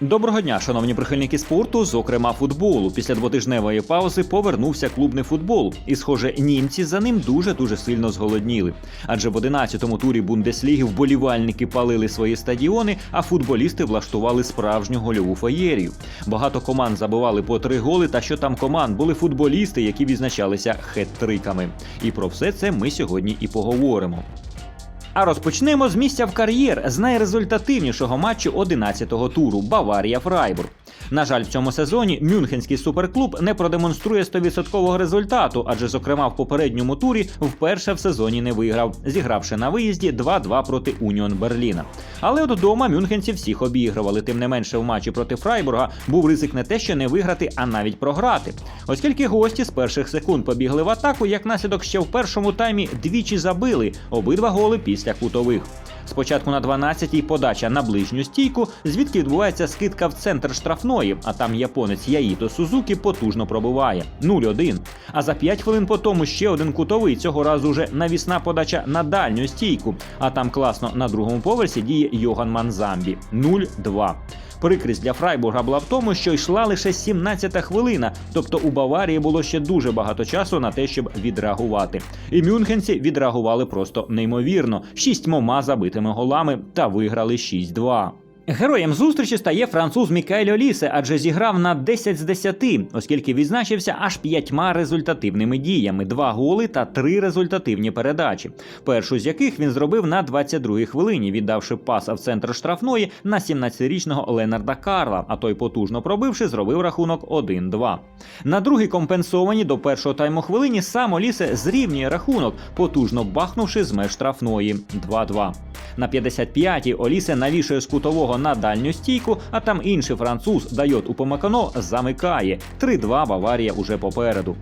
Доброго дня, шановні прихильники спорту, зокрема футболу. Після двотижневої паузи повернувся клубний футбол, і, схоже, німці за ним дуже дуже сильно зголодніли. Адже в 11-му турі Бундесліги вболівальники палили свої стадіони, а футболісти влаштували справжню гольову феєрію. Багато команд забивали по три голи. Та що там команд були футболісти, які відзначалися хет-триками. І про все це ми сьогодні і поговоримо. А розпочнемо з місця в кар'єр з найрезультативнішого матчу 11-го туру Баварія Фрайбург. На жаль, в цьому сезоні Мюнхенський суперклуб не продемонструє 100% результату, адже, зокрема, в попередньому турі вперше в сезоні не виграв, зігравши на виїзді 2-2 проти Уніон Берліна. Але от вдома мюнхенці всіх обігрували. Тим не менше, в матчі проти Фрайбурга був ризик не те, що не виграти, а навіть програти. Оскільки гості з перших секунд побігли в атаку, як наслідок ще в першому таймі двічі забили обидва голи після кутових. Спочатку на 12-й подача на ближню стійку, звідки відбувається скидка в центр штрафної, а там японець Яїто Сузукі потужно пробиває 0-1. А за 5 хвилин по тому ще один кутовий, цього разу вже навісна подача на дальню стійку. А там класно на другому поверсі діє Йоган Манзамбі 0-2. Прикрість для Фрайбурга була в тому, що йшла лише 17-та хвилина, тобто у Баварії було ще дуже багато часу на те, щоб відреагувати. І мюнхенці відреагували просто неймовірно, шістьмома забитими голами та виграли 6-2. Героєм зустрічі стає француз Мікаель Олісе, адже зіграв на 10 з 10, оскільки відзначився аж п'ятьма результативними діями: два голи та три результативні передачі. Першу з яких він зробив на 22-й хвилині, віддавши пас в центр штрафної на 17-річного Ленарда Карла. А той, потужно пробивши, зробив рахунок 1-2. На другій компенсовані до першого тайму хвилині сам Олісе зрівнює рахунок, потужно бахнувши з меж штрафної 2-2. На 55-й Олісе навішує з кутового на дальню стійку, а там інший француз Дайот Упомакано замикає. 3-2 Баварія уже попереду.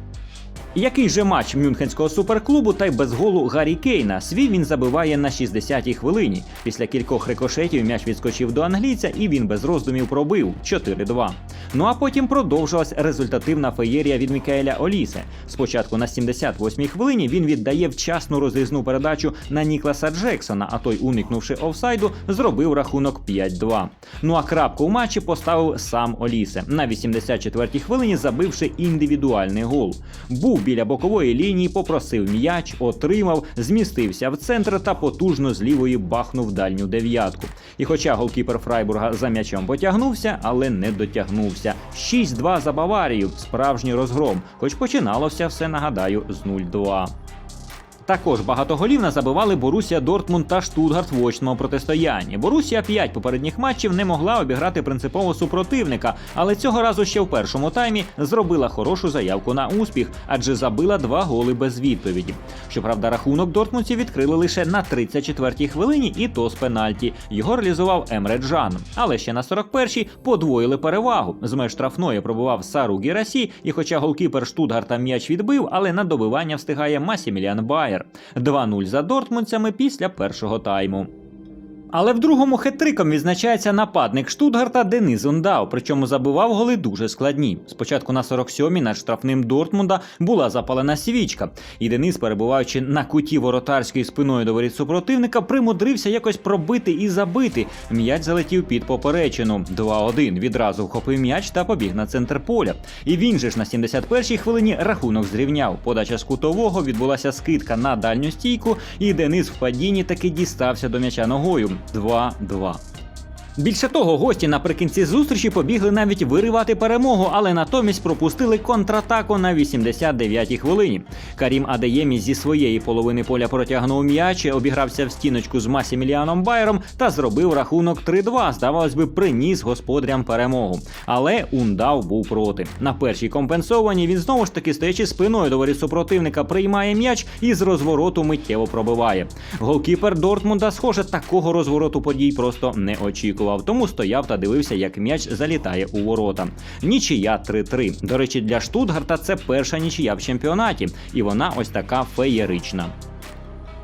Який же матч мюнхенського суперклубу та й без голу Гаррі Кейна? Свій він забиває на 60-й хвилині. Після кількох рикошетів м'яч відскочив до англійця, і він без роздумів пробив 4-2. Ну а потім продовжилась результативна феєрія від Мікаеля Олісе. Спочатку на 78-й хвилині він віддає вчасну розрізну передачу на Нікласа Джексона, а той, уникнувши офсайду, зробив рахунок 5-2. Ну а крапку у матчі поставив сам Олісе на 84-й хвилині, забивши індивідуальний гол. Був біля бокової лінії, попросив м'яч, отримав, змістився в центр та потужно з лівої бахнув дальню дев'ятку. І хоча голкіпер Фрайбурга за м'ячем потягнувся, але не дотягнувся. 6-2 за Баварію, справжній розгром, хоч починалося все, нагадаю, з 0-2. Також багато голів назабивали Борусія Дортмунд та Штутгарт в очному протистоянні. Борусія 5 попередніх матчів не могла обіграти принципово супротивника, але цього разу ще в першому таймі зробила хорошу заявку на успіх, адже забила два голи без відповіді. Щоправда, рахунок дортмундців відкрили лише на 34-й хвилині, і то з пенальті. Його реалізував Емре Джан. Але ще на 41-й подвоїли перевагу. З меж штрафної пробував Сару Гірасі, і хоча голкіпер Штутгарта м'яч відбив, але на добивання встигає Масіміліан Байер. 2-0 за дортмундцями після першого тайму. Але в другому хет-триком відзначається нападник Штутгарта Денис Ундау, причому забивав голи дуже складні. Спочатку на 47-й над штрафним Дортмунда була запалена свічка, і Денис, перебуваючи на куті воротарської спиною до воріт супротивника, примудрився якось пробити і забити. М'яч залетів під поперечину. 2-1 відразу вхопив м'яч та побіг на центр поля. І він же ж на 71-й хвилині рахунок зрівняв. Подача з кутового відбулася скидка на дальню стійку, і Денис в падінні таки дістався до м'яча ногою. 2-2. Більше того, гості наприкінці зустрічі побігли навіть виривати перемогу, але натомість пропустили контратаку на 89-й хвилині. Карім Адеємі зі своєї половини поля протягнув м'яч, обігрався в стіночку з Масіміліаном Байером та зробив рахунок 3-2. Здавалось би, приніс господарям перемогу. Але Ундав був проти. На першій компенсованій він знову ж таки стоячи спиною до воріт супротивника, приймає м'яч і з розвороту миттєво пробиває. Голкіпер Дортмунда, схоже, такого розвороту подій просто не очікував. Тому стояв та дивився, як м'яч залітає у ворота. Нічия 3-3. До речі, для Штутгарта це перша нічия в чемпіонаті, і вона ось така феєрична.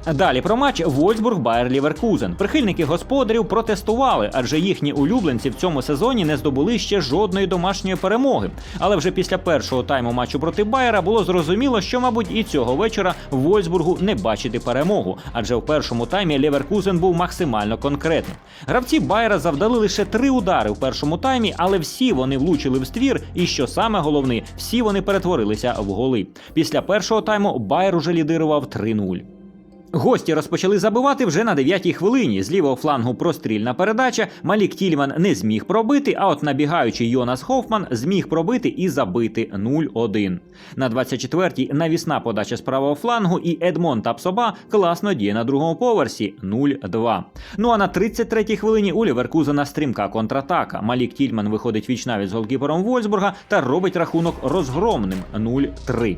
Далі про матч Вольсбург Байер Ліверкузен. Прихильники господарів протестували, адже їхні улюбленці в цьому сезоні не здобули ще жодної домашньої перемоги. Але вже після першого тайму матчу проти Байера було зрозуміло, що, мабуть, і цього вечора Вольсбургу не бачити перемогу, адже в першому таймі Ліверкузен був максимально конкретним. Гравці Байера завдали лише три удари в першому таймі, але всі вони влучили в ствір. І що саме головне, всі вони перетворилися в голи. Після першого тайму Байер уже лідирував 3-0. Гості розпочали забивати вже на 9-й хвилині. З лівого флангу прострільна передача. Малік Тільман не зміг пробити, а от набігаючий Йонас Хофман зміг пробити і забити 0-1. На 24-й навісна подача з правого флангу і Едмон Тапсоба класно діє на другому поверсі 0-2. Ну а на 33-й хвилині у Ліверкузена стрімка контратака. Малік Тільман виходить вічнавіч з голкіпером Вольсбурга та робить рахунок розгромним 0-3.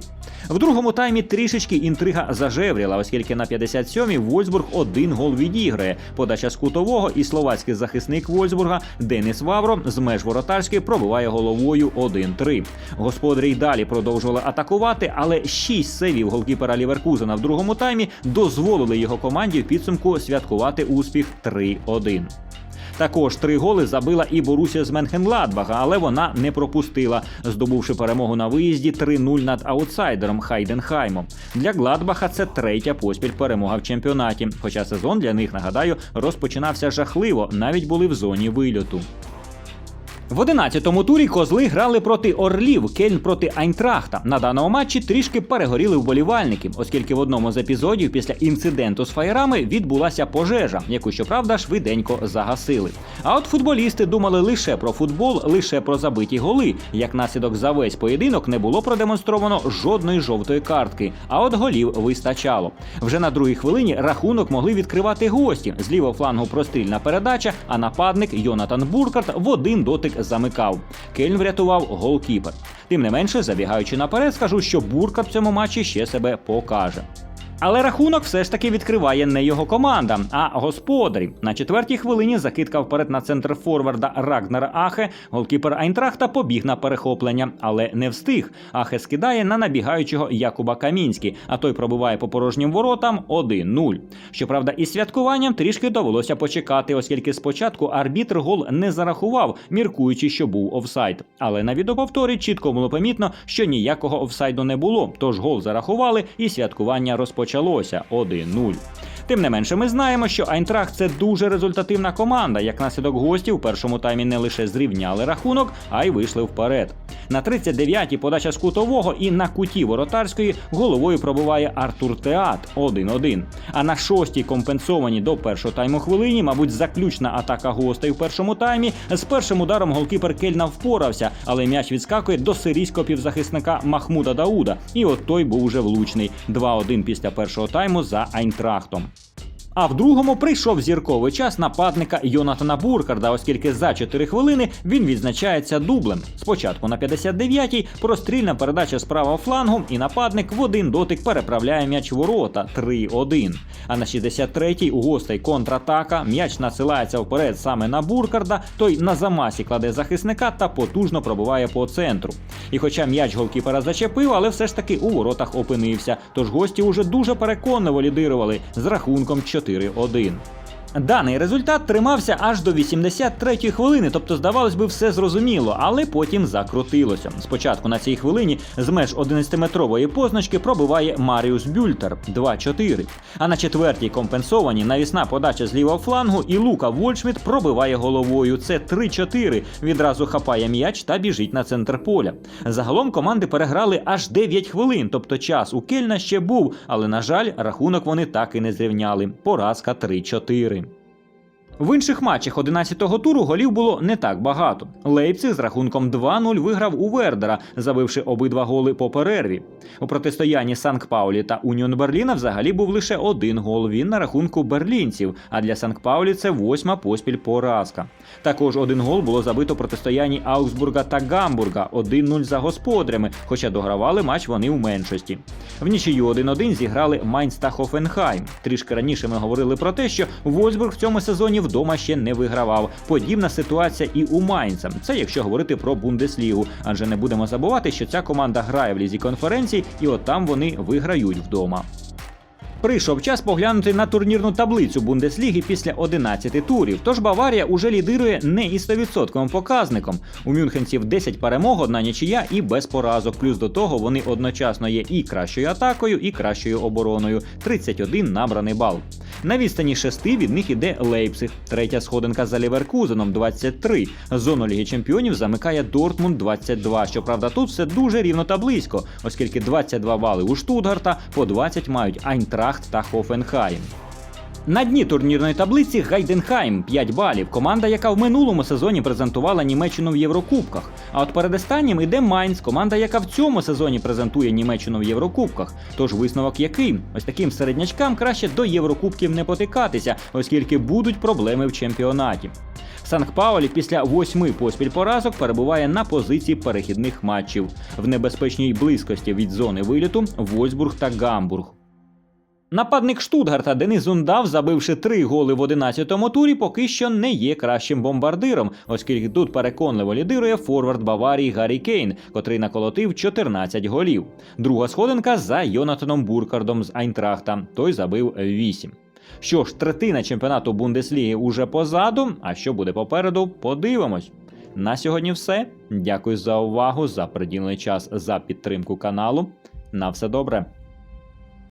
В другому таймі трішечки інтрига зажевріла, оскільки на 57-й Вольсбург один гол відіграє. Подача з кутового і словацький захисник Вольсбурга Денис Вавро з меж воротарської пробиває головою 1-3. Господарі й далі продовжували атакувати, але шість сейвів голкіпера Ліверкузена в другому таймі дозволили його команді в підсумку святкувати успіх 3-1. Також три голи забила і Борусія з Менхенгладбаха, але вона не пропустила, здобувши перемогу на виїзді 3-0 над аутсайдером Хайденхаймом. Для Гладбаха це третя поспіль перемога в чемпіонаті. Хоча сезон для них, нагадаю, розпочинався жахливо, навіть були в зоні вильоту. В 11-му турі козли грали проти Орлів, Кельн проти Айнтрахта. На даному матчі трішки перегоріли вболівальники, оскільки в одному з епізодів після інциденту з фаєрами відбулася пожежа, яку щоправда швиденько загасили. А от футболісти думали лише про футбол, лише про забиті голи. Як наслідок за весь поєдинок не було продемонстровано жодної жовтої картки, а от голів вистачало. Вже на другій хвилині рахунок могли відкривати гості. З лівого флангу прострільна передача, а нападник Йонатан Буркарт в один дотик замикав. Кельн врятував голкіпер. Тим не менше, забігаючи наперед, скажу, що бурка в цьому матчі ще себе покаже. Але рахунок все ж таки відкриває не його команда, а господарі. На четвертій хвилині закидка вперед на центр форварда Рагнера Ахе. Голкіпер Айнтрахта побіг на перехоплення, але не встиг. Ахе скидає на набігаючого Якуба Камінський, а той пробиває по порожнім воротам 1-0. Щоправда, із святкуванням трішки довелося почекати, оскільки спочатку арбітр гол не зарахував, міркуючи, що був офсайд. Але на відеоповторі чітко було помітно, що ніякого офсайду не було. Тож гол зарахували, і святкування розпочалося 1-0. Тим не менше, ми знаємо, що Айнтрахт це дуже результативна команда. Як наслідок гості у першому таймі не лише зрівняли рахунок, а й вийшли вперед. На 39-й подача з кутового і на куті воротарської головою пробиває Артур Теат 1-1. А на шостій компенсованій до першого тайму хвилині, мабуть, заключна атака гостей в першому таймі. З першим ударом голкіпер Кельна впорався, але м'яч відскакує до сирійського півзахисника Махмуда Дауда. І от той був уже влучний. 2-1 після першого тайму за Айнтрахтом. А в другому прийшов зірковий час нападника Йонатана Буркарда, оскільки за 4 хвилини він відзначається дублем. Спочатку на 59-й прострільна передача з правого флангу, і нападник в один дотик переправляє м'яч ворота 3-1. А на 63-й у гостей контратака м'яч насилається вперед саме на Буркарда, той на замасі кладе захисника та потужно пробиває по центру. І хоча м'яч голкіпера зачепив, але все ж таки у воротах опинився. Тож гості уже дуже переконливо лідирували з рахунком 4-1. Даний результат тримався аж до 83-ї хвилини, тобто, здавалось би, все зрозуміло, але потім закрутилося. Спочатку на цій хвилині з меж 11-метрової позначки пробиває Маріус Бюльтер 2-4. А на четвертій компенсованій навісна подача з лівого флангу і Лука Вольшміт пробиває головою. Це 3-4. Відразу хапає м'яч та біжить на центр поля. Загалом команди переграли аж 9 хвилин, тобто час у Кельна ще був, але на жаль, рахунок вони так і не зрівняли. Поразка 3-4. В інших матчах 11-го туру голів було не так багато. Лейпциг з рахунком 2-0 виграв у Вердера, забивши обидва голи по перерві. У протистоянні Санкт-Паулі та Уніон Берліна взагалі був лише один гол. Він на рахунку берлінців. А для Санкт-Паулі це восьма поспіль поразка. Також один гол було забито протистоянні Аугсбурга та Гамбурга 1-0 за господарями, хоча догравали матч вони в меншості. В нічию 1-1 зіграли Майнц та Хофенхайм. Трішки раніше ми говорили про те, що Вольсбург в цьому сезоні вдома ще не вигравав. Подібна ситуація і у Майнца. Це якщо говорити про Бундеслігу. Адже не будемо забувати, що ця команда грає в лізі конференцій, і от там вони виграють вдома. Прийшов час поглянути на турнірну таблицю Бундесліги після 11 турів. Тож Баварія уже лідирує не із 100% показником. У мюнхенців 10 перемог, одна нічия і без поразок. Плюс до того вони одночасно є і кращою атакою, і кращою обороною. 31 набраний бал. На відстані 6 від них іде Лейпциг. Третя сходинка за Ліверкузеном 23. Зону Ліги Чемпіонів замикає Дортмунд 22. Щоправда, тут все дуже рівно та близько, оскільки 22 бали у Штутгарта, по 20 мають Айнтрахт та Хофенхайм. На дні турнірної таблиці Гайденхайм 5 балів. Команда, яка в минулому сезоні презентувала Німеччину в Єврокубках. А от перед останнім іде Майнц, команда, яка в цьому сезоні презентує Німеччину в Єврокубках. Тож висновок який? Ось таким середнячкам краще до Єврокубків не потикатися, оскільки будуть проблеми в чемпіонаті. Санкт Паулі після восьми поспіль поразок перебуває на позиції перехідних матчів в небезпечній близькості від зони виліту Вольсбург та Гамбург. Нападник Штутгарта Денис Зундав, забивши три голи в 11-му турі, поки що не є кращим бомбардиром, оскільки тут переконливо лідирує форвард Баварії Гаррі Кейн, котрий наколотив 14 голів. Друга сходинка за Йонатаном Буркардом з Айнтрахта. Той забив 8. Що ж, третина чемпіонату Бундесліги уже позаду. А що буде попереду, подивимось. На сьогодні все. Дякую за увагу, за приділений час, за підтримку каналу. На все добре.